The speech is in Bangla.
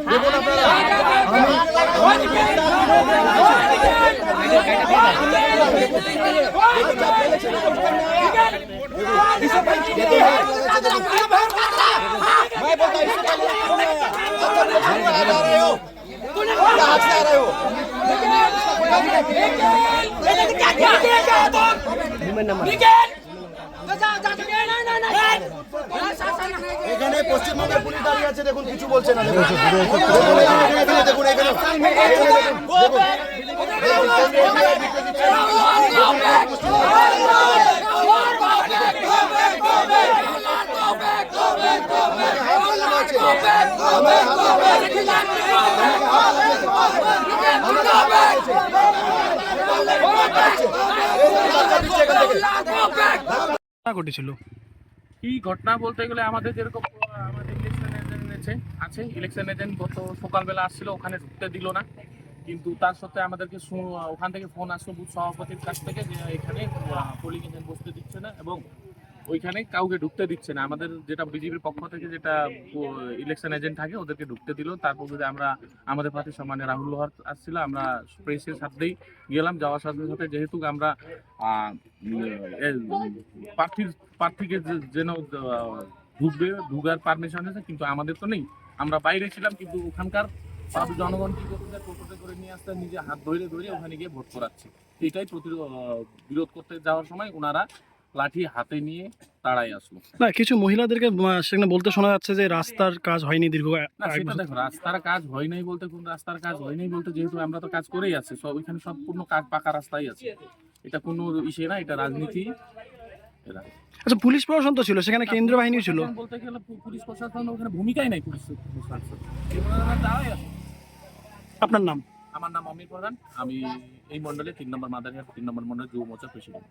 मैं बोलता इससे पहले आ जा रहे हो हाथ से आ रहे हो निकल निकल এখানে পশ্চিমবঙ্গের পুলিশ দাঁড়িয়ে আছে দেখুন কিছু বলছে না দেখুন। দেখুন, এখানে, এখানে, এই ঘটনা বলতে গেলে আমাদের যেরকম, আমাদের ইলেকশন এজেন্ট আছে। আছে ইলেকশন এজেন্ট গত সকালবেলা আসছিল, ওখানে ঢুকতে দিল না। কিন্তু তার সত্ত্বে আমাদেরকে ওখান থেকে ফোন আসলো, বুথ সভাপতির কাছ থেকে, যে এখানে পোলিং এজেন্ট বসতে দিচ্ছে না। এবং ওইখানে কাউকে ঢুকতে দিচ্ছে না। আমাদের যেটা বিজেপির পক্ষ থেকে যেটা ইলেকশন এজেন্ট থাকে, ওদেরকে ঢুকতে দিল। তারপর যদি আমরা, আমাদের পার্টির সম্মানে রাহুল লোহার আসছিল, আমরা প্রেসের সাথেই গেলাম। যাওয়ার সাথে সাথে যেহেতু আমরা প্রার্থীর, প্রার্থীকে যেন ঢুকবে, ঢুকার পারমিশন আছে, কিন্তু আমাদের তো নেই। আমরা বাইরে ছিলাম, কিন্তু ওখানকার জনগণ কি করতে টোটোতে করে নিয়ে আসতে, নিজে হাত ধরে ধরে ওখানে গিয়ে ভোট করাচ্ছে। এটাই প্রতিরোধ বিরোধ করতে যাওয়ার সময় ওনারা লাঠি হাতে নিয়ে তাড়াই আসলো। না কিছু মহিলাদেরকে সেখানে বলতে শোনা যাচ্ছে যে রাস্তার কাজ হয়নি দীর্ঘ এক না সেটা দেখো রাস্তার কাজ হয় নাই বলতে কোন রাস্তার কাজ হয় নাই বলতে যেহেতু আমরা তো কাজ করেই আছি সব ওইখানে সম্পূর্ণ কাজ পাকা রাস্তাই আছে। এটা কোনো ইসে না এটা রাজনীতি। আচ্ছা পুলিশ প্রশাসন তো ছিল সেখানে কেন্দ্রীয় বাহিনী ছিল। বলতে গেলে পুলিশ প্রশাসন ওখানে ভূমিকাই নাই পুলিশ প্রশাসন। আপনার নাম? আমার নাম অমির প্রধান আমি এই মন্ডলে তিন নম্বর মাদারিহাট তিন নম্বর মন্ডলের যুব মোর্চার প্রেসিডেন্ট।